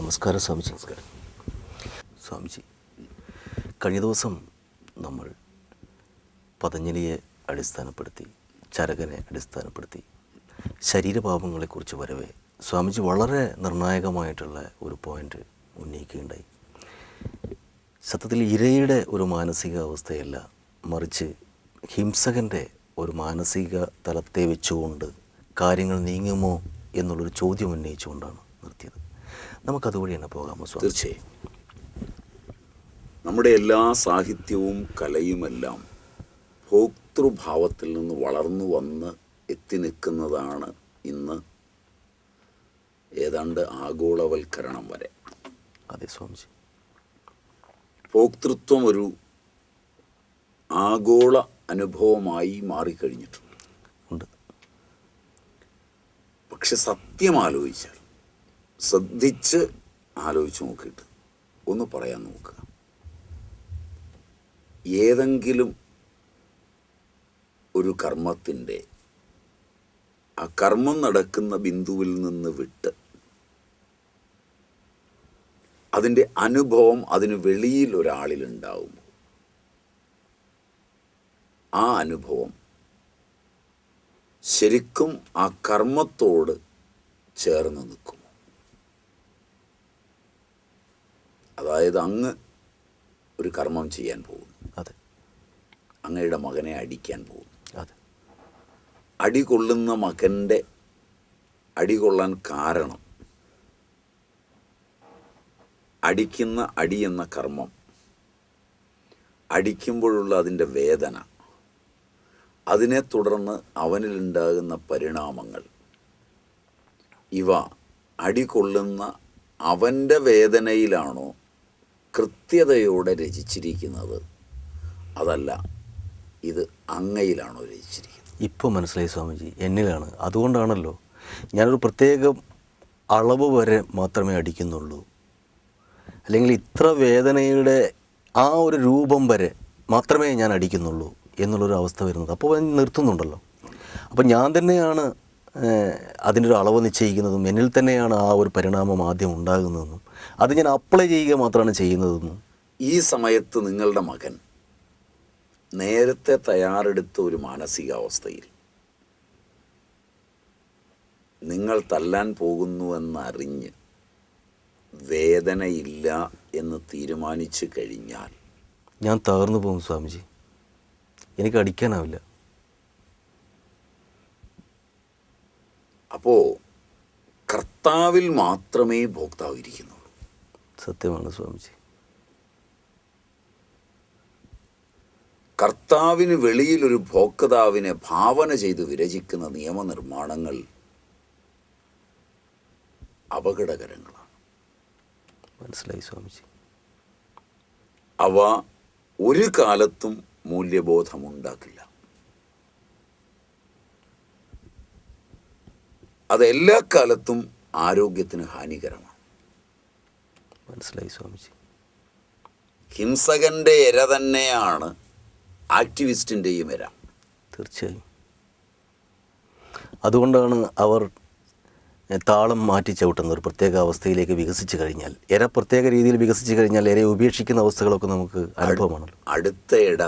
നമസ്കാരം സ്വാമിജി. നമസ്കാരം. സ്വാമിജി കഴിഞ്ഞ ദിവസം നമ്മൾ പതഞ്ജലിയെ അടിസ്ഥാനപ്പെടുത്തി ചരകനെ അടിസ്ഥാനപ്പെടുത്തി ശരീരഭാവങ്ങളെക്കുറിച്ച് വരവേ സ്വാമിജി വളരെ നിർണായകമായിട്ടുള്ള ഒരു പോയിന്റ് ഉന്നയിക്കുകയുണ്ടായി. സത്യത്തിൽ ഇരയുടെ ഒരു മാനസിക അവസ്ഥയല്ല മറിച്ച് ഹിംസകന്റെ ഒരു മാനസിക തലത്തെ വെച്ചുകൊണ്ട് കാര്യങ്ങൾ നീങ്ങുമോ എന്നുള്ളൊരു ചോദ്യം ഉന്നയിച്ചുകൊണ്ടാണ് നിർത്തിയത്. നമുക്കതുവഴി തന്നെ പോകാമോ തീർച്ചയായും. നമ്മുടെ എല്ലാ സാഹിത്യവും കലയുമെല്ലാം ഭോക്തൃഭാവത്തിൽ നിന്ന് വളർന്നു വന്ന് എത്തി നിൽക്കുന്നതാണ് ഇന്ന് ഏതാണ്ട് ആഗോളവൽക്കരണം വരെ. അതെ സ്വാമിജി. ഭോക്തൃത്വം ഒരു ആഗോള അനുഭവമായി മാറിക്കഴിഞ്ഞിട്ടുണ്ട്. ഉണ്ട്. പക്ഷെ സത്യം ആലോചിച്ചാൽ ശ്രദ്ധിച്ച് ആലോചിച്ച് നോക്കിയിട്ട് ഒന്ന് പറയാൻ നോക്കുക. ഏതെങ്കിലും ഒരു കർമ്മത്തിന്റെ ആ കർമ്മം നടക്കുന്ന ബിന്ദുവിൽ നിന്ന് വിട്ട് അതിന്റെ അനുഭവം അതിന് വെളിയിൽ ഒരാളിലുണ്ടാവുമ്പോൾ ആ അനുഭവം ശരിക്കും ആ കർമ്മത്തോട് ചേർന്ന് നിൽക്കുമോ അതായത് അങ്ങ് ഒരു കർമ്മം ചെയ്യാൻ പോകുന്നു അതെ. അങ്ങയുടെ മകനെ അടിക്കാൻ പോകുന്നു അതെ. അടി കൊള്ളുന്ന മകന്റെ അടി കൊള്ളാൻ കാരണം അടിക്കുന്ന അടി എന്ന കർമ്മം അടിക്കുമ്പോഴുള്ള അതിന്റെ വേദന അതിനെ തുടർന്ന് അവനിലുണ്ടാകുന്ന പരിണാമങ്ങൾ ഇവ അടി കൊള്ളുന്ന അവന്റെ വേദനയിലാണോ കൃത്യതയോടെ രചിച്ചിരിക്കുന്നത് അതല്ല ഇത് അങ്ങയിലാണോ രചിച്ചിരിക്കുന്നത്? ഇപ്പോൾ മനസ്സിലായി സ്വാമിജി എന്നിലാണ്. അതുകൊണ്ടാണല്ലോ ഞാനൊരു പ്രത്യേക അളവ് വരെ മാത്രമേ അടിക്കുന്നുള്ളൂ. അല്ലെങ്കിൽ ഇത്ര വേദനയുടെ ആ ഒരു രൂപം വരെ മാത്രമേ ഞാൻ അടിക്കുന്നുള്ളൂ എന്നുള്ളൊരു അവസ്ഥ വരുന്നത്. അപ്പോൾ നിർത്തുന്നുണ്ടല്ലോ. അപ്പോൾ ഞാൻ തന്നെയാണ് അതിന്റെ ഒരു അളവ് നിശ്ചയിക്കുന്നതും എന്നിൽ തന്നെയാണ് ആ ഒരു പരിണാമം ആദ്യം ഉണ്ടാകുന്നതെന്നും അത് ഞാൻ അപ്ലൈ ചെയ്യുക മാത്രമാണ് ചെയ്യുന്നതെന്നും. ഈ സമയത്ത് നിങ്ങളുടെ മകൻ നേരത്തെ തയ്യാറെടുത്ത ഒരു മാനസികാവസ്ഥയിൽ നിങ്ങൾ തല്ലാൻ പോകുന്നുവെന്നറിഞ്ഞ് വേദനയില്ല എന്ന് തീരുമാനിച്ചു കഴിഞ്ഞാൽ ഞാൻ തകർന്നു പോകും സ്വാമിജി. എനിക്ക് അടിക്കാനാവില്ല. അപ്പോൾ കർത്താവിൽ മാത്രമേ ഭോക്താവ് ഇരിക്കുന്നുള്ളൂ സത്യമാണ് സ്വാമിജി. കർത്താവിന് വെളിയിൽ ഒരു ഭോക്താവിനെ ഭാവന ചെയ്ത് വിരചിക്കുന്ന നിയമനിർമ്മാണങ്ങൾ അപകടകരങ്ങളാണ്. മനസ്സിലായി സ്വാമിജി. അവ ഒരു കാലത്തും മൂല്യബോധമുണ്ടാക്കില്ല. അത് എല്ലാ കാലത്തും ആരോഗ്യത്തിന് ഹാനികരമാണ്. മനസ്സിലായി സ്വാമിജി. ഹിംസകന്റെ ഇര തന്നെയാണ് ആക്ടിവിസ്റ്റിന്റെയും ഇര തീർച്ചയായും. അതുകൊണ്ടാണ് അവർ താളം മാറ്റി ചവിട്ടുന്ന ഒരു പ്രത്യേക അവസ്ഥയിലേക്ക് വികസിച്ച് കഴിഞ്ഞാൽ ഇര പ്രത്യേക രീതിയിൽ വികസിച്ച് കഴിഞ്ഞാൽ ഇരയെ ഉപേക്ഷിക്കുന്ന അവസ്ഥകളൊക്കെ നമുക്ക് അനുഭവമാണല്ലോ. അടുത്ത ഇട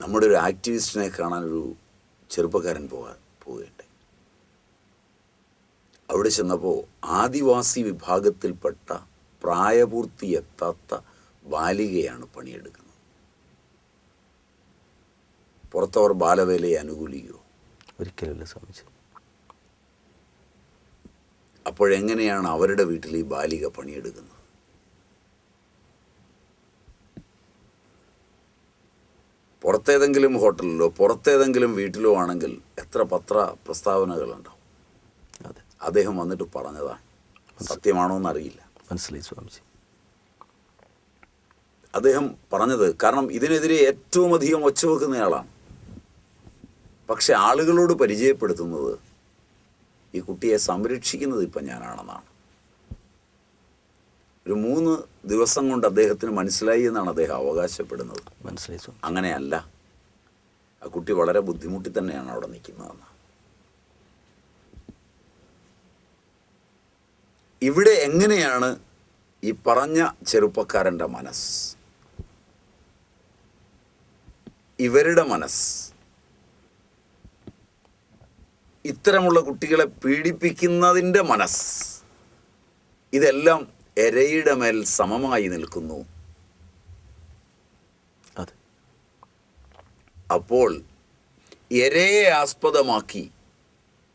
നമ്മുടെ ഒരു ആക്ടിവിസ്റ്റിനെ കാണാൻ ഒരു ചെറുപ്പക്കാരൻ പോകാൻ പോവുകയുണ്ടായി അവിടെ ചെന്നപ്പോൾ ആദിവാസി വിഭാഗത്തിൽപ്പെട്ട പ്രായപൂർത്തി എത്താത്ത ബാലികയാണ് പണിയെടുക്കുന്നത്. പുറത്തവർ ബാലവേലയെ അനുകൂലിക്കുമോ ഒരിക്കലല്ല സ്വാമിജി. അപ്പോഴെങ്ങനെയാണ് അവരുടെ വീട്ടിൽ ഈ ബാലിക പണിയെടുക്കുന്നത്? പുറത്തേതെങ്കിലും ഹോട്ടലിലോ പുറത്തേതെങ്കിലും വീട്ടിലോ ആണെങ്കിൽ എത്ര പത്ര പ്രസ്താവനകളുണ്ടാവും? അദ്ദേഹം വന്നിട്ട് പറഞ്ഞതാണ് സത്യമാണോ എന്നറിയില്ല മനസ്സിലായി സ്വാമിജി. അദ്ദേഹം പറഞ്ഞത് കാരണം ഇതിനെതിരെ ഏറ്റവും അധികം ഒച്ച വെക്കുന്നയാളാണ് പക്ഷെ ആളുകളോട് പരിചയപ്പെടുത്തുന്നത് ഈ കുട്ടിയെ സംരക്ഷിക്കുന്നത് ഇപ്പം ഞാനാണെന്നാണ്. ഒരു മൂന്ന് ദിവസം കൊണ്ട് അദ്ദേഹത്തിന് മനസ്സിലായി എന്നാണ് അദ്ദേഹം അവകാശപ്പെടുന്നത്. മനസ്സിലായി അങ്ങനെയല്ല. ആ കുട്ടി വളരെ ബുദ്ധിമുട്ടി തന്നെയാണ് അവിടെ നിൽക്കുന്നതെന്ന്. ഇവിടെ എങ്ങനെയാണ് ഈ പറഞ്ഞ ചെറുപ്പക്കാരന്റെ മനസ്സ്? ഇവരുടെ മനസ്സ്. ഇത്തരമുള്ള കുട്ടികളെ പീഡിപ്പിക്കുന്നതിന്റെ മനസ്സ്. ഇതെല്ലാം എരയുടെ മേൽ സമമായി നിൽക്കുന്നു. അപ്പോൾ എരയെ ആസ്പദമാക്കി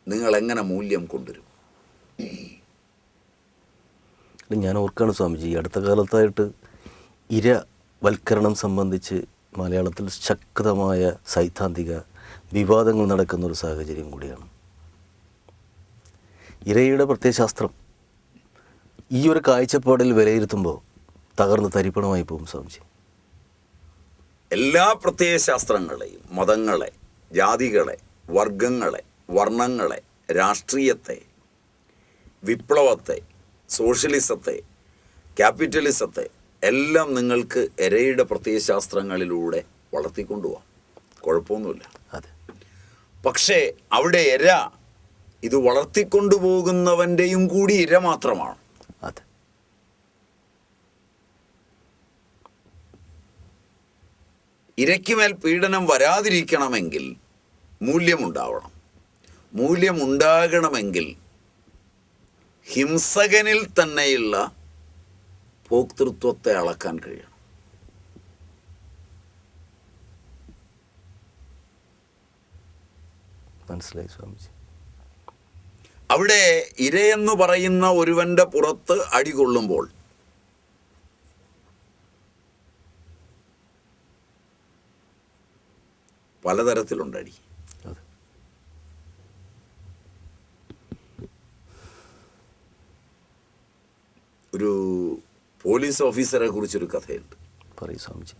നിങ്ങൾ എങ്ങനെ മൂല്യം കൊണ്ടുവരും? ഞാൻ ഓർക്കാണ് സ്വാമിജി. അടുത്ത കാലത്തായിട്ട് ഇര വൽക്കരണം സംബന്ധിച്ച് മലയാളത്തിൽ ശക്തമായ സൈദ്ധാന്തിക വിവാദങ്ങൾ നടക്കുന്ന ഒരു സാഹചര്യം കൂടിയാണ്. ഇരയുടെ പ്രത്യയശാസ്ത്രം ഈ ഒരു കാഴ്ചപ്പാടിൽ വിലയിരുത്തുമ്പോൾ തകർന്ന് തരിപ്പണമായി പോകും സ്വാമിജി. എല്ലാ പ്രത്യയശാസ്ത്രങ്ങളെയും മതങ്ങളെ ജാതികളെ വർഗങ്ങളെ വർണങ്ങളെ രാഷ്ട്രീയത്തെ വിപ്ലവത്തെ സോഷ്യലിസത്തെ ക്യാപിറ്റലിസത്തെ എല്ലാം നിങ്ങൾക്ക് എരയുടെ പ്രത്യയശാസ്ത്രങ്ങളിലൂടെ വളർത്തിക്കൊണ്ടുപോകാം. കുഴപ്പമൊന്നുമില്ല. അതെ. പക്ഷേ അവിടെ എര ഇത് വളർത്തിക്കൊണ്ടുപോകുന്നവന്റെയും കൂടി ഇര മാത്രമാണ്. അതെ. ഇരയ്ക്കുമേൽ പീഡനം വരാതിരിക്കണമെങ്കിൽ മൂല്യമുണ്ടാവണം. മൂല്യമുണ്ടാകണമെങ്കിൽ ഹിംസകനിൽ തന്നെയുള്ള ഭോക്തൃത്വത്തെ അളക്കാൻ കഴിയണം. മനസ്സിലായി സ്വാമിജി. അവിടെ ഇരയെന്ന് പറയുന്ന ഒരുവന്റെ പുറത്ത് അടികൊള്ളുമ്പോൾ പലതരത്തിലുണ്ട് അടി. ഒരു പോലീസ് ഓഫീസറെ കുറിച്ചൊരു കഥയുണ്ട്. പറയൂ സ്വാമിജി.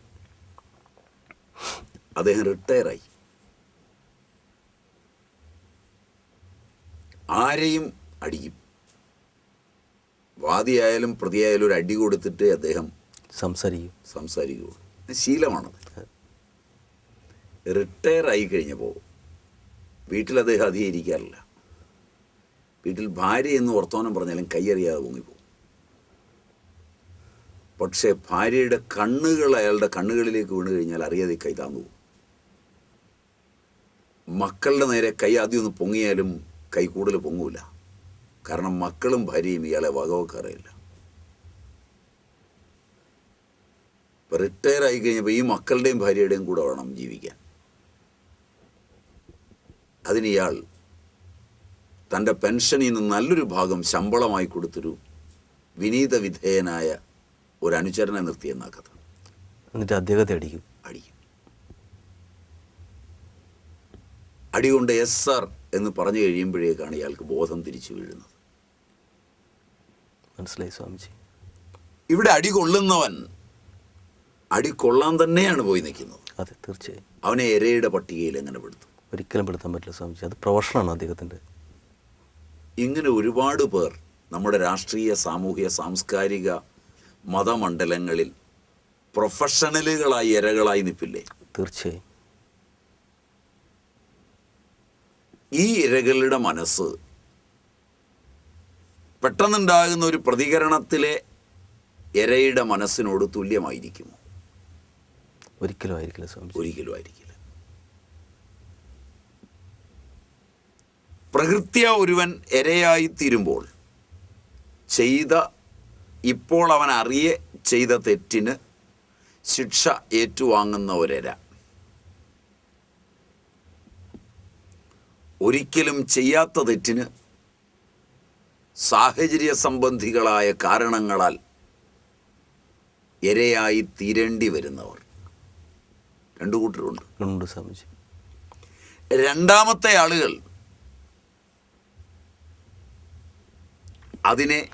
അദ്ദേഹം റിട്ടയറായി. ആരെയും അടിയും വാദിയായാലും പ്രതിയായാലും ഒരു അടി കൊടുത്തിട്ട് അദ്ദേഹം സംസാരിക്കും. സംസാരിക്കുകയുള്ളൂ ശീലമാണത്. റിട്ടയർ ആയി കഴിഞ്ഞപ്പോൾ വീട്ടിൽ അദ്ദേഹം അധികരിക്കാറില്ല. വീട്ടിൽ ഭാര്യ എന്ന് വർത്തമാനം പറഞ്ഞാലും കൈയറിയാതെ പൊങ്ങിപ്പോകും. പക്ഷേ ഭാര്യയുടെ കണ്ണുകൾ അയാളുടെ കണ്ണുകളിലേക്ക് വീണ് കഴിഞ്ഞാൽ അറിയാതെ കൈ പോകും. മക്കളുടെ നേരെ കൈ ആദ്യം ഒന്ന് പൊങ്ങിയാലും കൈ കൂടുതൽ പൊങ്ങൂല. കാരണം മക്കളും ഭാര്യയും ഇയാളെ വകവെക്കാറില്ല ഇപ്പം റിട്ടയർ ആയി കഴിഞ്ഞപ്പോൾ ഈ മക്കളുടെയും ഭാര്യയുടെയും കൂടെ വേണം ജീവിക്കാൻ. അതിന് ഇയാൾ തന്റെ പെൻഷനിൽ നിന്ന് നല്ലൊരു ഭാഗം ശമ്പളമായി കൊടുത്തൊരു വിനീത വിധേയനായ ഒരു അനുചരനെ നിർത്തിയെന്ന കഥ എന്നിട്ട് അദ്ദേഹത്തെ അടിക്കും. അടിക്കും. അടികൊണ്ട് എസ് സാർ എന്ന് പറഞ്ഞു കഴിയുമ്പോഴേക്കാണ് ഇയാൾക്ക് ബോധം തിരിച്ചു വീഴുന്നത്. മനസ്സിലായി സ്വാമിജി. ഇവിടെ അടി കൊള്ളുന്നവൻ അടി കൊള്ളാൻ തന്നെയാണ് പോയി നിൽക്കുന്നത്. അതെ തീർച്ചയായും. അവനെ എരയുടെ പട്ടികയിൽ എങ്ങനെ പെടുത്തും? ഒരിക്കലും പെടുത്താൻ പറ്റില്ല സ്വാമിജി. അത് പ്രൊഫഷനാണ് അദ്ദേഹത്തിന്റെ. ഇങ്ങനെ ഒരുപാട് പേർ നമ്മുടെ രാഷ്ട്രീയ സാമൂഹിക സാംസ്കാരിക മതമണ്ഡലങ്ങളിൽ പ്രൊഫഷണലുകളായി ഇരകളായി നിൽപ്പില്ലേ? തീർച്ചയായും. ഈ ഇരകളുടെ മനസ്സ് പെട്ടെന്നുണ്ടാകുന്ന ഒരു പ്രതികരണത്തിലെ ഇരയുടെ മനസ്സിനോട് തുല്യമായിരിക്കുമോ? ഒരിക്കലും ആയിരിക്കില്ല ഒരിക്കലും ആയിരിക്കില്ല. പ്രകൃത്യ ഒരുവൻ ഇരയായിത്തീരുമ്പോൾ ചെയ്ത ഇപ്പോൾ അവൻ അറിയ ചെയ്ത തെറ്റിന് ശിക്ഷ ഏറ്റുവാങ്ങുന്ന ഒരിര. ഒരിക്കലും ചെയ്യാത്ത തെറ്റിന് സാഹചര്യ സംബന്ധികളായ കാരണങ്ങളാൽ ഇരയായി തീരേണ്ടി വരുന്നവർ. രണ്ടു കൂട്ടരുണ്ട്. ഉണ്ട് സ്വാമിജി. രണ്ടാമത്തെ ആളുകൾ അതിനെ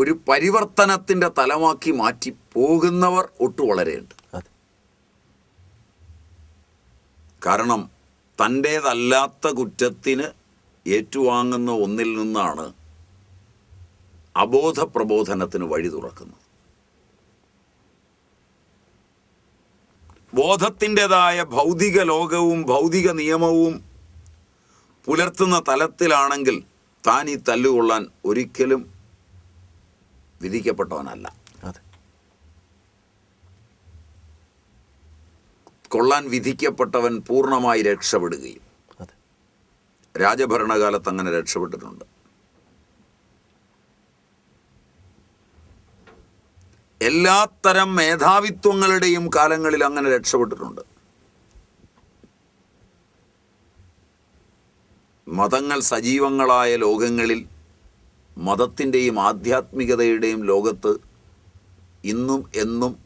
ഒരു പരിവർത്തനത്തിന്റെ തലമാക്കി മാറ്റി പോകുന്നവർ ഒട്ടു വളരെയുണ്ട്. കാരണം തന്റേതല്ലാത്ത കുറ്റത്തിന് ഏറ്റുവാങ്ങുന്ന ഒന്നിൽ നിന്നാണ് അബോധ പ്രബോധനത്തിന് വഴി തുറക്കുന്നത്. ബോധത്തിന്റെതായ ഭൗതിക ലോകവും ഭൗതിക നിയമവും പുലർത്തുന്ന തലത്തിലാണെങ്കിൽ താൻ ഈ തല്ലുകൊള്ളാൻ ഒരിക്കലും വിധിക്കപ്പെട്ടവനല്ല. അതെ. കൊള്ളാൻ വിധിക്കപ്പെട്ടവൻ പൂർണമായി രക്ഷപ്പെടുകയും അതെ. രാജഭരണകാലത്ത് അങ്ങനെ രക്ഷപ്പെട്ടിട്ടുണ്ട്. എല്ലാത്തരം മേധാവിത്വങ്ങളുടെയും കാലങ്ങളിൽ അങ്ങനെ രക്ഷപ്പെട്ടിട്ടുണ്ട്. മതങ്ങൾ സജീവങ്ങളായ ലോകങ്ങളിൽ മതത്തിന്റെയും ആധ്യാത്മികതയുടെയും ലോകത്ത് ഇന്നും എന്നും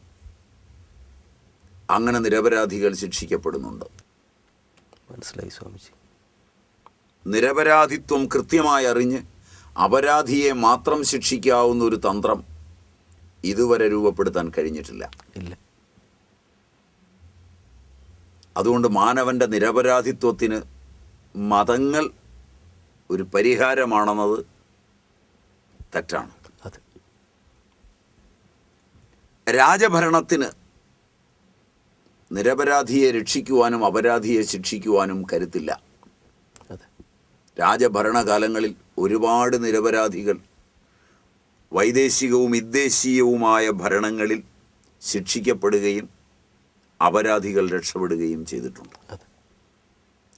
അങ്ങനെ നിരപരാധികൾ ശിക്ഷിക്കപ്പെടുന്നുണ്ട്. മനസ്സിലായി സ്വാമിജി. നിരപരാധിത്വം കൃത്യമായി അറിഞ്ഞ് അപരാധിയെ മാത്രം ശിക്ഷിക്കാവുന്ന ഒരു തന്ത്രം ഇതുവരെ രൂപപ്പെടുത്താൻ കഴിഞ്ഞിട്ടില്ല. ഇല്ല. അതുകൊണ്ട് മാനവന്റെ നിരപരാധിത്വത്തിന് മതങ്ങൾ ഒരു പരിഹാരമാണെന്നത് തെറ്റാണ്. രാജഭരണത്തിന് നിരപരാധിയെ രക്ഷിക്കുവാനും അപരാധിയെ ശിക്ഷിക്കുവാനും കരുത്തില്ല. രാജഭരണകാലങ്ങളിൽ ഒരുപാട് നിരപരാധികൾ വൈദേശികവും വിദ്ദേശീയവുമായ ഭരണങ്ങളിൽ ശിക്ഷിക്കപ്പെടുകയും അപരാധികൾ രക്ഷപ്പെടുകയും ചെയ്തിട്ടുണ്ട്.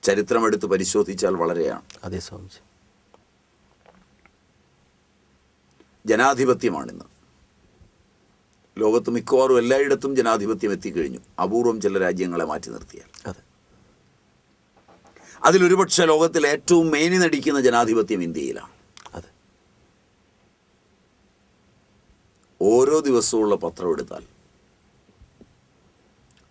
ചരിത്രമെടുത്ത് പരിശോധിച്ചാൽ വളരെയാണ്. അതേ സ്വാമിജി. ജനാധിപത്യമാണിന്ന്. ലോകത്ത് മിക്കവാറും എല്ലായിടത്തും ജനാധിപത്യം എത്തിക്കഴിഞ്ഞു. അപൂർവം ചില രാജ്യങ്ങളെ മാറ്റി നിർത്തിയാൽ. അതെ. അതിലൊരുപക്ഷെ ലോകത്തിൽ ഏറ്റവും മേനി നടിക്കുന്ന ജനാധിപത്യം ഇന്ത്യയിലാണ്. അതെ. ഓരോ ദിവസവുമുള്ള പത്രം എടുത്താൽ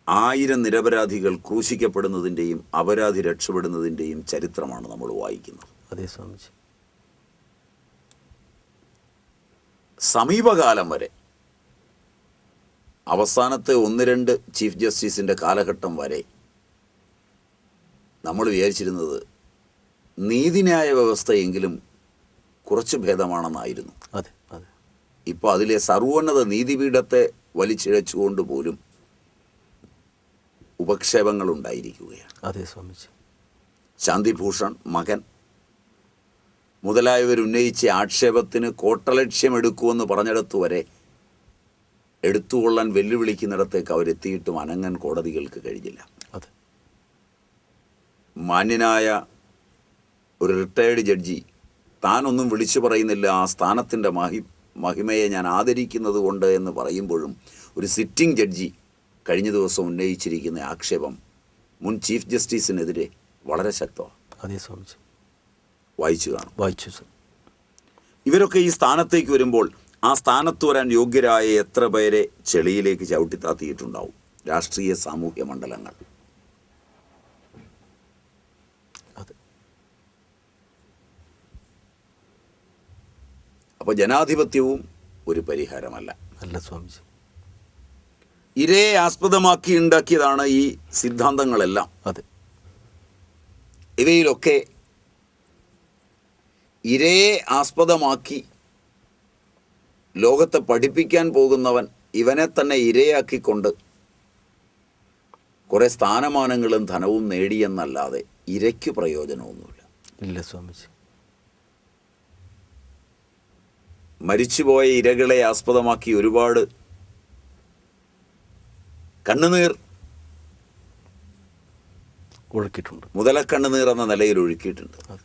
ആയിരം നിരപരാധികൾ ക്രൂശിക്കപ്പെടുന്നതിന്റെയും അപരാധി രക്ഷപ്പെടുന്നതിന്റെയും ചരിത്രമാണ് നമ്മൾ വായിക്കുന്നത്. അതെ സ്വാമിജി. സമീപകാലം വരെ അവസാനത്തെ ഒന്ന് രണ്ട് ചീഫ് ജസ്റ്റിസിന്റെ കാലഘട്ടം വരെ നമ്മൾ വിചാരിച്ചിരുന്നത് നീതിന്യായ വ്യവസ്ഥയെങ്കിലും കുറച്ച് ഭേദമാണെന്നായിരുന്നു. അതെ അതെ. ഇപ്പോൾ അതിലെ സർവോന്നത നീതിപീഠത്തെ വലിച്ചിഴച്ചുകൊണ്ട് പോലും ഉപക്ഷേപങ്ങൾ ഉണ്ടായിരിക്കുകയാണ് അതെ സ്വാമിജി. ശാന്തിഭൂഷൺ മകൻ മുതലായവർ ഉന്നയിച്ച ആക്ഷേപത്തിന് കോട്ടലക്ഷ്യമെടുക്കുമെന്ന് പറഞ്ഞിടത്തു വരെ എടുത്തുകൊള്ളാൻ വെല്ലുവിളിക്കുന്നിടത്തേക്ക് അവരെത്തിയിട്ടും അനങ്ങൻ കോടതികൾക്ക് കഴിഞ്ഞില്ല. അതെ. മാന്യനായ ഒരു റിട്ടയേർഡ് ജഡ്ജി താനൊന്നും വിളിച്ചു പറയുന്നില്ല ആ സ്ഥാനത്തിന്റെ മഹി മഹിമയെ ഞാൻ ആദരിക്കുന്നത് കൊണ്ട് എന്ന് പറയുമ്പോഴും ഒരു സിറ്റിംഗ് ജഡ്ജി കഴിഞ്ഞ ദിവസം ഉന്നയിച്ചിരിക്കുന്ന ആക്ഷേപം മുൻ ചീഫ് ജസ്റ്റിസിനെതിരെ വളരെ ശക്തമാണ്. അതെ സ്വാമിജി. വായിച്ചു കാണും. വായിച്ചു ഇവരൊക്കെ ഈ സ്ഥാനത്തേക്ക് വരുമ്പോൾ ആ സ്ഥാനത്ത് വരാൻ യോഗ്യരായ എത്ര പേരെ ചെളിയിലേക്ക് ചവിട്ടിത്താത്തിയിട്ടുണ്ടാവും രാഷ്ട്രീയ സാമൂഹ്യ മണ്ഡലങ്ങൾ. അപ്പോൾ ജനാധിപത്യവും ഒരു പരിഹാരമല്ല. അല്ല സ്വാമിജി. ഇരയെ ആസ്പദമാക്കി ഉണ്ടാക്കിയതാണ് ഈ സിദ്ധാന്തങ്ങളെല്ലാം. അതെ. ഇവയിലൊക്കെ ഇരയെ ആസ്പദമാക്കി ലോകത്തെ പഠിപ്പിക്കാൻ പോകുന്നവൻ ഇവനെ തന്നെ ഇരയാക്കിക്കൊണ്ട് കുറേ സ്ഥാനമാനങ്ങളും ധനവും നേടിയെന്നല്ലാതെ ഇരയ്ക്ക് പ്രയോജനമൊന്നുമില്ല. ഇല്ല സ്വാമിജി. മരിച്ചുപോയ ഇരകളെ ആസ്പദമാക്കി ഒരുപാട് കണ്ണുനീർ ഒഴുക്കിയിട്ടുണ്ട്. മുതലക്കണ്ണുനീർ എന്ന നിലയിൽ ഒഴുക്കിയിട്ടുണ്ട് അതെ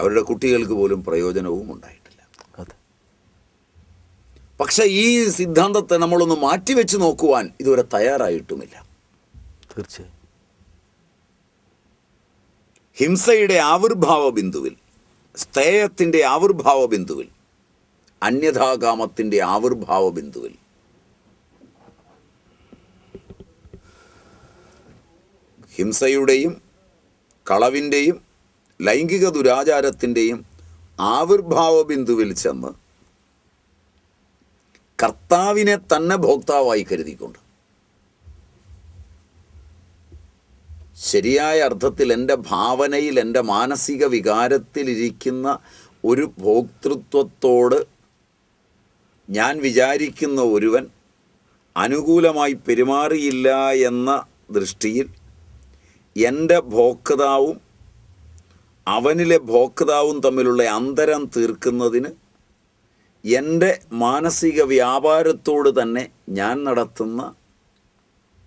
അവരുടെ കുട്ടികൾക്ക് പോലും പ്രയോജനവും ഉണ്ടായിട്ടില്ല. പക്ഷേ ഈ സിദ്ധാന്തത്തെ നമ്മളൊന്ന് മാറ്റിവെച്ച് നോക്കുവാൻ ഇതുവരെ തയ്യാറായിട്ടുമില്ല. തീർച്ചയായും. ഹിംസയുടെ ആവിർഭാവ ബിന്ദുവിൽ സ്തേയത്തിന്റെ ആവിർഭാവ ബിന്ദുവിൽ അന്യഥാകാമത്തിന്റെ ആവിർഭാവ ബിന്ദുവിൽ ഹിംസയുടെയും കളവിന്റെയും ലൈംഗിക ദുരാചാരത്തിന്റെയും ആവിർഭാവ ബിന്ദുവിൽ ചെന്ന് കർത്താവിനെ തന്നെ ഭോക്താവായി കരുതിക്കൊണ്ട്. ശരിയായ അർത്ഥത്തിൽ എന്റെ ഭാവനയിൽ എന്റെ മാനസിക വികാരത്തിലിരിക്കുന്ന ഒരു ഭോക്തൃത്വത്തോട് ഞാൻ വിചാരിക്കുന്ന ഒരുവൻ അനുകൂലമായി പെരുമാറിയില്ല എന്ന ദൃഷ്ടിയിൽ എന്റെ ഭോക്താവും അവനിലെ ഭോക്താവും തമ്മിലുള്ള അന്തരം തീർക്കുന്നതിന് എന്റെ മാനസിക വ്യാപാരത്തോട് തന്നെ ഞാൻ നടത്തുന്ന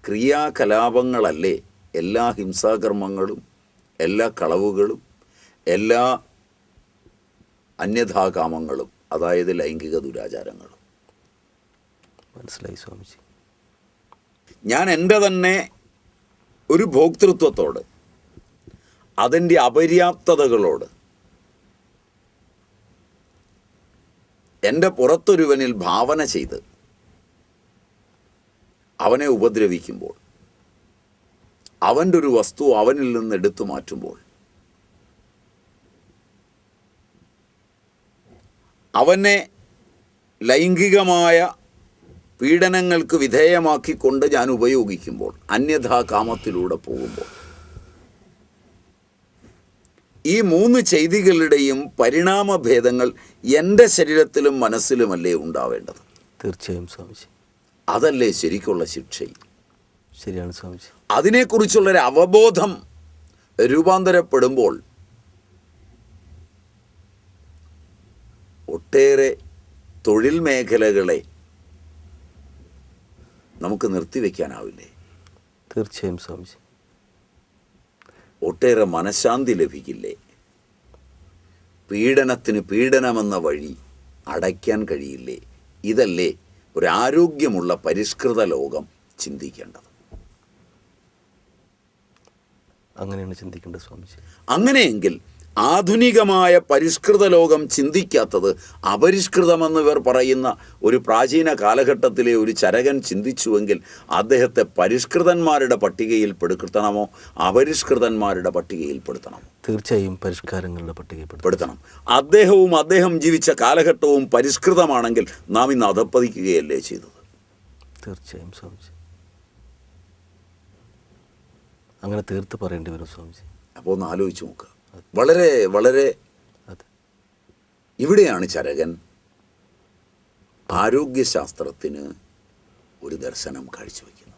ക്രിയാകലാപങ്ങളല്ലേ എല്ലാ ഹിംസാകർമ്മങ്ങളും എല്ലാ കളവുകളും എല്ലാ അന്യഥാകാമങ്ങളും അതായത് ലൈംഗിക ദുരാചാരങ്ങളും. മനസ്സിലായി സ്വാമിജി. ഞാൻ എന്റെ തന്നെ ഒരു ഭോക്തൃത്വത്തോട് അതിന്റെ അപര്യാപ്തതകളോട്. എന്റെ പുറത്തൊരുവനിൽ ഭാവന ചെയ്ത് അവനെ ഉപദ്രവിക്കുമ്പോൾ അവന്റെ ഒരു വസ്തു അവനിൽ നിന്ന് എടുത്തു മാറ്റുമ്പോൾ അവനെ ലൈംഗികമായ പീഡനങ്ങൾക്ക് വിധേയമാക്കിക്കൊണ്ട് ഞാൻ ഉപയോഗിക്കുമ്പോൾ അന്യഥാ കാമത്തിലൂടെ പോകുമ്പോൾ ഈ മൂന്ന് ചെയ്തികളുടെയും പരിണാമഭേദങ്ങൾ എന്റെ ശരീരത്തിലും മനസ്സിലുമല്ലേ ഉണ്ടാവേണ്ടത്? തീർച്ചയായും സ്വാമിജി. അതല്ലേ ശരിക്കുള്ള ശിക്ഷ ശരിയാണ് സ്വാമിജി. അതിനെക്കുറിച്ചുള്ളൊരു അവബോധം രൂപാന്തരപ്പെടുമ്പോൾ ഒട്ടേറെ തൊഴിൽ മേഖലകളെ നമുക്ക് നിർത്തിവെക്കാനാവില്ലേ? തീർച്ചയായും സ്വാമിജി. ഒട്ടേറെ മനഃശാന്തി ലഭിക്കില്ലേ? പീഡനത്തിന് പീഡനമെന്ന വഴി അടയ്ക്കാൻ കഴിയില്ലേ? ഇതല്ലേ ഒരു ആരോഗ്യമുള്ള പരിഷ്കൃത ലോകം ചിന്തിക്കേണ്ടത്. അങ്ങനെയാണ് ചിന്തിക്കേണ്ടത് സ്വാമിജി. അങ്ങനെയെങ്കിൽ ആധുനികമായ പരിഷ്കൃത ലോകം ചിന്തിക്കാത്തത് അപരിഷ്കൃതമെന്ന് ഇവർ പറയുന്ന ഒരു പ്രാചീന കാലഘട്ടത്തിലെ ഒരു ചരകൻ ചിന്തിച്ചുവെങ്കിൽ അദ്ദേഹത്തെ പരിഷ്കൃതന്മാരുടെ പട്ടികയിൽ പെടുത്തണമോ? അപരിഷ്കൃതന്മാരുടെ പട്ടികയിൽ പെടുത്തണമോ? തീർച്ചയായും പരിഷ്കാരങ്ങളുടെ പട്ടികയിൽ പെടുത്തണം. അദ്ദേഹവും അദ്ദേഹം ജീവിച്ച കാലഘട്ടവും പരിഷ്കൃതമാണെങ്കിൽ നാം ഇന്ന് അധപ്പതിക്കുകയല്ലേ ചെയ്തത്? തീർച്ചയായും സ്വാമിജി. അങ്ങനെ തീർത്ത് പറയേണ്ടി വരും സ്വാമിജി. അപ്പോൾ ഒന്ന് ആലോചിച്ച് നോക്കുക വളരെ വളരെ ഇവിടെയാണ് ചരകൻ ആരോഗ്യശാസ്ത്രത്തിന് ഒരു ദർശനം കാഴ്ചവെക്കുന്നത്.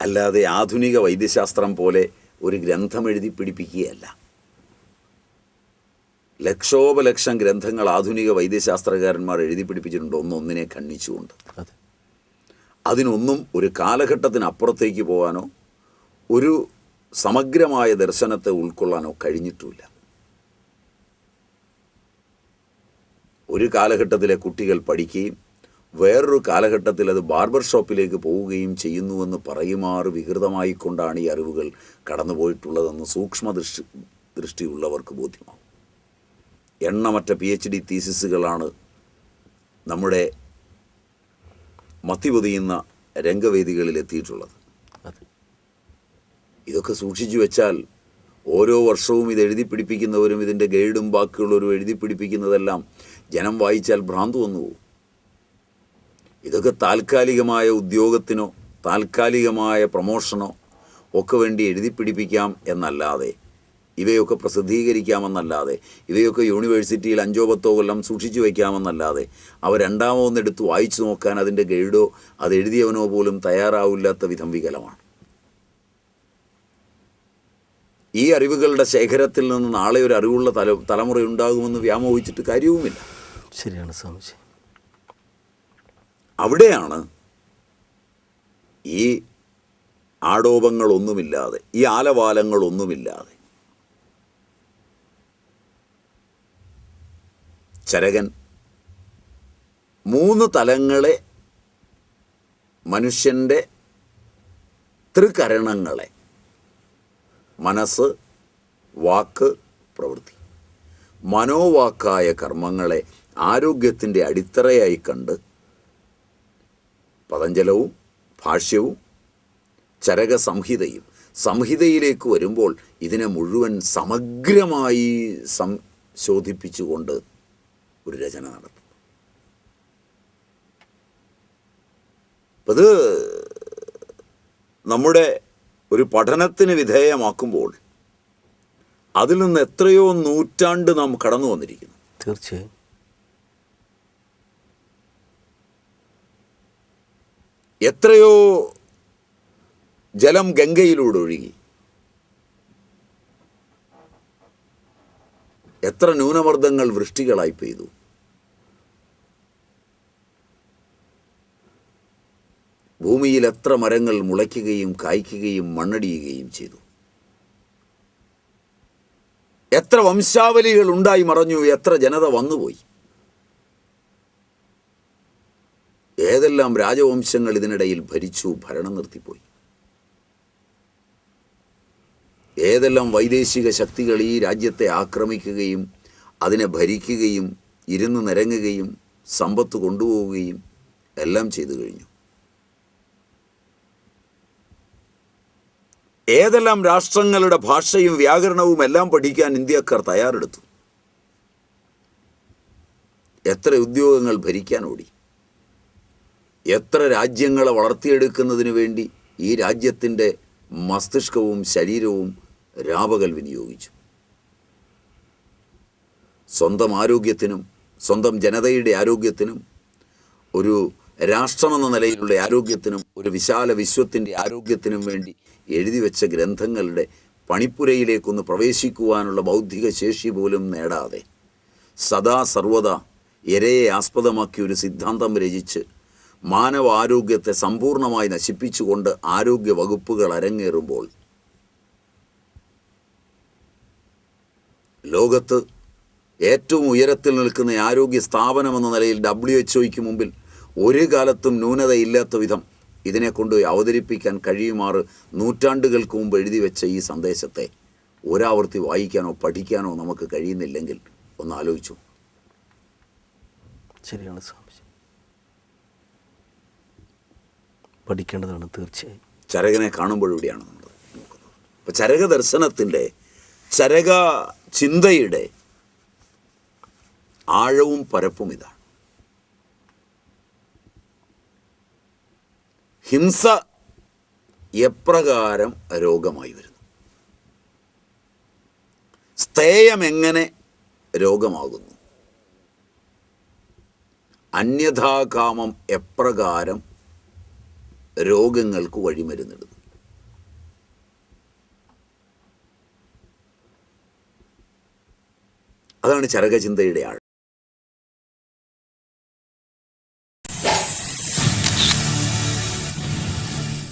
അല്ലാതെ ആധുനിക വൈദ്യശാസ്ത്രം പോലെ ഒരു ഗ്രന്ഥം എഴുതി പിടിപ്പിക്കുകയല്ല. ലക്ഷോപലക്ഷം ഗ്രന്ഥങ്ങൾ ആധുനിക വൈദ്യശാസ്ത്രകാരന്മാർ എഴുതി പിടിപ്പിച്ചിട്ടുണ്ട് ഒന്നൊന്നിനെ ഖണ്ഡിച്ചുകൊണ്ട്. അതെ. അതിനൊന്നും ഒരു കാലഘട്ടത്തിനപ്പുറത്തേക്ക് പോകാനോ ഒരു സമഗ്രമായ ദർശനത്തെ ഉൾക്കൊള്ളാനോ കഴിഞ്ഞിട്ടുമില്ല. ഒരു കാലഘട്ടത്തിലെ കുട്ടികൾ പഠിക്കുകയും വേറൊരു കാലഘട്ടത്തിൽ അത് ബാർബർ ഷോപ്പിലേക്ക് പോവുകയും ചെയ്യുന്നുവെന്ന് പറയുമാറ് വികൃതമായിക്കൊണ്ടാണ് ഈ അറിവുകൾ കടന്നുപോയിട്ടുള്ളതെന്ന് സൂക്ഷ്മ ദൃഷ്ടി ദൃഷ്ടിയുള്ളവർക്ക് ബോധ്യമാകും എണ്ണമറ്റ പി എച്ച് ഡി തീസിസുകളാണ് നമ്മുടെ മത്തിപൊതിയുന്ന രംഗവേദികളിൽ എത്തിയിട്ടുള്ളത് ഇതൊക്കെ സൂക്ഷിച്ചു വെച്ചാൽ ഓരോ വർഷവും ഇത് എഴുതി പിടിപ്പിക്കുന്നവരും ഇതിന്റെ ഗൈഡും ബാക്കിയുള്ളവരും എഴുതി പിടിപ്പിക്കുന്നതെല്ലാം ജനം വായിച്ചാൽ ഭ്രാന്ത് വന്നു പോകും ഇതൊക്കെ താൽക്കാലികമായ ഉദ്യോഗത്തിനോ താൽക്കാലികമായ പ്രമോഷനോ ഒക്കെ വേണ്ടി എഴുതി പിടിപ്പിക്കാം എന്നല്ലാതെ ഇവയൊക്കെ പ്രസിദ്ധീകരിക്കാമെന്നല്ലാതെ ഇവയൊക്കെ യൂണിവേഴ്സിറ്റിയിൽ അഞ്ചോ പത്തോ കൊല്ലം സൂക്ഷിച്ചു വയ്ക്കാമെന്നല്ലാതെ അവ രണ്ടാമതൊന്നെടുത്ത് വായിച്ചു നോക്കാൻ അതിന്റെ ഗൈഡോ അത് എഴുതിയവനോ പോലും തയ്യാറാവില്ലാത്ത വിധം വികലമാണ്. ഈ അറിവുകളുടെ ശേഖരത്തിൽ നിന്ന് നാളെ ഒരു അറിവുള്ള തല തലമുറ ഉണ്ടാകുമെന്ന് വ്യാമോഹിച്ചിട്ട് കാര്യവുമില്ല. ശരിയാണ് സ്വാമിജി. അവിടെയാണ് ഈ ആടോപങ്ങളൊന്നുമില്ലാതെ ഈ ആലവാലങ്ങളൊന്നുമില്ലാതെ ചരകൻ മൂന്ന് തലങ്ങളെ മനുഷ്യന്റെ ത്രികരണങ്ങളെ മനസ്സ് വാക്ക് പ്രവൃത്തി. മനോവാക്കായ കർമ്മങ്ങളെ ആരോഗ്യത്തിന്റെ അടിത്തറയായി കണ്ട് പതഞ്ജലവും ഭാഷ്യവും ചരക സംഹിതയും സംഹിതയിലേക്ക് വരുമ്പോൾ ഇതിനെ മുഴുവൻ സമഗ്രമായി സംശോധിപ്പിച്ചുകൊണ്ട് ഒരു രചന നടത്തും അത് നമ്മുടെ ഒരു പഠനത്തിന് വിധേയമാക്കുമ്പോൾ അതിൽ നിന്ന് എത്രയോ നൂറ്റാണ്ട് നാം കടന്നു വന്നിരിക്കുന്നു. തീർച്ചയായും. എത്രയോ ജലം ഗംഗയിലൂടെ ഒഴുകി. എത്ര ന്യൂനമർദ്ദങ്ങൾ വൃഷ്ടികളായി പെയ്തു. എത്ര മരങ്ങൾ മുളയ്ക്കുകയും കായ്ക്കുകയും മണ്ണടിയുകയും ചെയ്തു. എത്ര വംശാവലികൾ ഉണ്ടായി മറഞ്ഞു എത്ര ജനത വന്നുപോയി. ഏതെല്ലാം രാജവംശങ്ങൾ ഇതിനിടയിൽ ഭരിച്ചു ഭരണം നിർത്തിപ്പോയി. ഏതെല്ലാം വൈദേശിക ശക്തികൾ ഈ രാജ്യത്തെ ആക്രമിക്കുകയും അതിനെ ഭരിക്കുകയും ഇരുന്ന് നിരങ്ങുകയും സമ്പത്ത് കൊണ്ടുപോവുകയും എല്ലാം ചെയ്തു കഴിഞ്ഞു. ഏതെല്ലാം രാഷ്ട്രങ്ങളുടെ ഭാഷയും വ്യാകരണവും എല്ലാം പഠിക്കാൻ ഇന്ത്യക്കാർ തയ്യാറെടുത്തു. എത്ര ഉദ്യോഗങ്ങൾ ഭരിക്കാൻ ഓടി. എത്ര രാജ്യങ്ങളെ വളർത്തിയെടുക്കുന്നതിന് വേണ്ടി ഈ രാജ്യത്തിന്റെ മസ്തിഷ്കവും ശരീരവും രാപകൽ വിനിയോഗിച്ചു. സ്വന്തം ആരോഗ്യത്തിനും സ്വന്തം ജനതയുടെ ആരോഗ്യത്തിനും ഒരു രാഷ്ട്രമെന്ന നിലയിലുള്ള ആരോഗ്യത്തിനും ഒരു വിശാല വിശ്വത്തിന്റെ ആരോഗ്യത്തിനും വേണ്ടി എഴുതി വെച്ച ഗ്രന്ഥങ്ങളുടെ പണിപ്പുരയിലേക്കൊന്ന് പ്രവേശിക്കുവാനുള്ള ബൗദ്ധിക ശേഷി പോലും നേടാതെ സദാ സർവദാ എരയെ ആസ്പദമാക്കി ഒരു സിദ്ധാന്തം രചിച്ച് മാനവ ആരോഗ്യത്തെ സമ്പൂർണമായി നശിപ്പിച്ചുകൊണ്ട് ആരോഗ്യ വകുപ്പുകൾ അരങ്ങേറുമ്പോൾ ലോകത്ത് ഏറ്റവും ഉയരത്തിൽ നിൽക്കുന്ന ആരോഗ്യ സ്ഥാപനമെന്ന നിലയിൽ ഡബ്ല്യു എച്ച് ഒയ്ക്ക് മുമ്പിൽ ഒരു കാലത്തും ന്യൂനതയില്ലാത്ത വിധം ഇതിനെ കൊണ്ട് അവതരിപ്പിക്കാൻ കഴിയുമാറ് നൂറ്റാണ്ടുകൾക്ക് മുമ്പ് എഴുതി വെച്ച ഈ സന്ദേശത്തെ ഒരാവർത്തി വായിക്കാനോ പഠിക്കാനോ നമുക്ക് കഴിയുന്നില്ലെങ്കിൽ ഒന്ന് ആലോചിച്ചു ശരിയാണ് സ്വാമിജി പഠിക്കേണ്ടതാണ് തീർച്ചയായും. ചരകനെ കാണുമ്പോഴിവിടെയാണ് നമ്മൾ നോക്കുന്നത്. അപ്പം ചരക ദർശനത്തിന്റെ ചരക ചിന്തയുടെ ആഴവും പരപ്പും ഇതാണ്. ഹിംസ എപ്രകാരം രോഗമായി വരുന്നു? സ്ഥേയം എങ്ങനെ രോഗമാകുന്നു? അന്യഥാകാമം എപ്രകാരം രോഗങ്ങൾക്ക് വഴിമരുന്നിടുന്നു അതാണ് ചരകചിന്തയുടെ ആഴം.